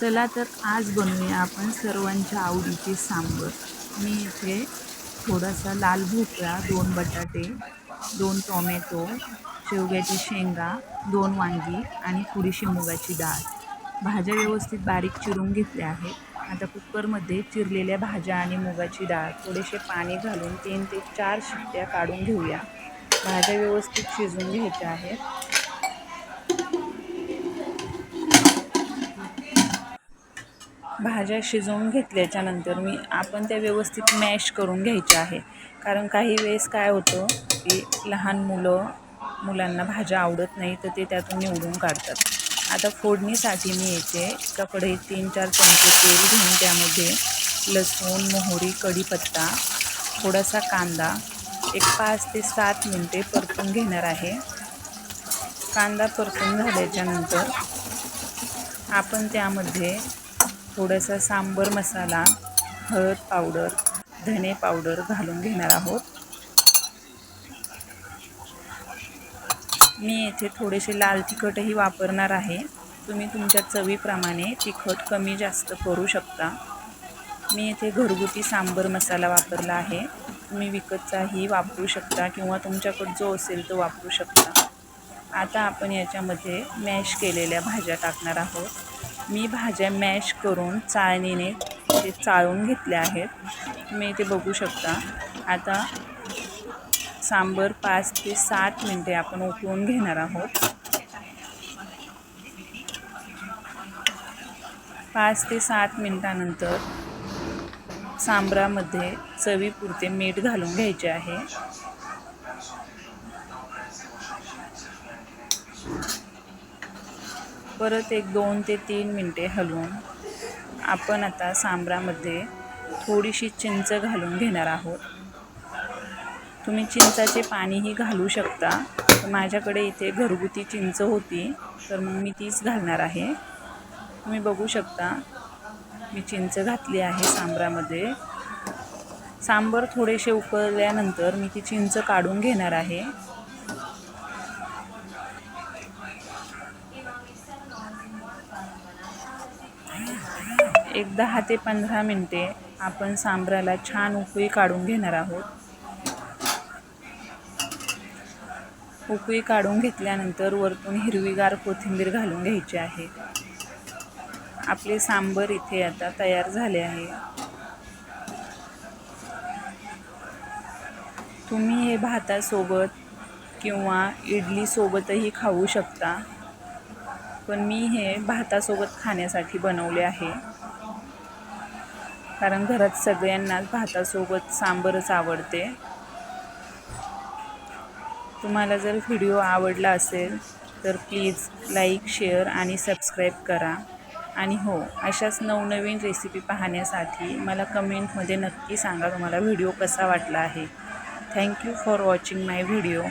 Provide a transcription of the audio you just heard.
चला तर आज बनवूया आपण सर्वांच्या आवडीचे सांबर. मी इथे थोडासा लाल भोपळा दोन बटाटे दोन टोमॅटो शेवग्याची शेंगा दोन वांगी आणि थोडीशी मुगाची डाळ. भाज्या व्यवस्थित बारीक चिरून घेतल्या आहेत. आता कुकरमध्ये चिरलेल्या भाज्या आणि मुगाची डाळ थोडेसे पाणी घालून तीन ते चार शिट्ट्या काढून घेऊया. भाज्या व्यवस्थित शिजून घ्यायच्या आहेत. भाज्या शिजवून घेतल्याच्यानंतर मी आपण त्या व्यवस्थित मॅश करून घ्यायच्या आहे. कारण काही वेळेस काय होतं की लहान मुलं मुलांना भाज्या आवडत नाही तर ते त्यातून निवडून काढतात. आता फोडणीसाठी मी येते कपडे तीन चार चमचे तेल घेऊन त्यामध्ये लसूण मोहरी कढीपत्ता थोडासा कांदा एक पाच ते सात मिनटे परतून घेणार आहे. कांदा परतून झाल्याच्यानंतर आपण त्यामध्ये थोडासा सांबर मसाला हळद पावडर धने पावडर घालून घेणार आहोत. मी येथे थोडेसे लाल तिखटही वापरणार आहे. तुम्ही तुमच्या चवीप्रमाणे तिखट कमी जास्त करू शकता. मी येथे घरगुती सांबर मसाला वापरला आहे. तुम्ही विकतचाही वापरू शकता किंवा तुमच्याकडं जो असेल तो वापरू शकता. आता आपण याच्यामध्ये मॅश केलेल्या भाज्या टाकणार आहोत. मी भाज्या मॅश करून चाळणीने ते चाळून घेतल्या आहेत. तुम्ही इथे बघू शकता. आता सांबर पाच ते सात मिनटे आपण उकळून घेणार आहोत. पाच ते सात मिनटानंतर सांबरामध्ये चवीपुरते मीठ घालून घ्यायचे आहे. परत एक दोन ते तीन मिनटे हलवून आपण आता सांबरामध्ये थोडीशी चिंच घालून घेणार आहोत. तुम्ही चिंचाचे पाणीही घालू शकता. माझ्याकडे इथे घरगुती चिंच होती तर मग मी तीच घालणार आहे. तुम्ही बघू शकता मी चिंच घातली आहे सांबरामध्ये. सांबर थोडेसे उकळल्यानंतर मी ती चिंच काढून घेणार आहे. एक दहा ते पंधरा मिनटे आपण सांबराला छान उकळी काढून घेणार आहोत. उकळी काढून घेतल्यानंतर वरतून हिरवीगार कोथिंबीर घालून घ्यायची आहे. आपले सांबर इथे आता तयार झाले आहे. तुम्ही हे भातासोबत किंवा इडलीसोबतही खाऊ शकता. पण मी हे भातासोबत खाण्यासाठी बनवले आहे. कारण घरात सगळ्यांनाच भातासोबत सांबरच आवडते. तुम्हाला जर व्हिडिओ आवडला असेल तर प्लीज लाईक शेअर आणि सबस्क्राईब करा. आणि हो अशाच नवनवीन रेसिपी पाहण्यासाठी मला कमेंटमध्ये नक्की सांगा तुम्हाला व्हिडिओ कसा वाटला आहे. Thank you for watching my video.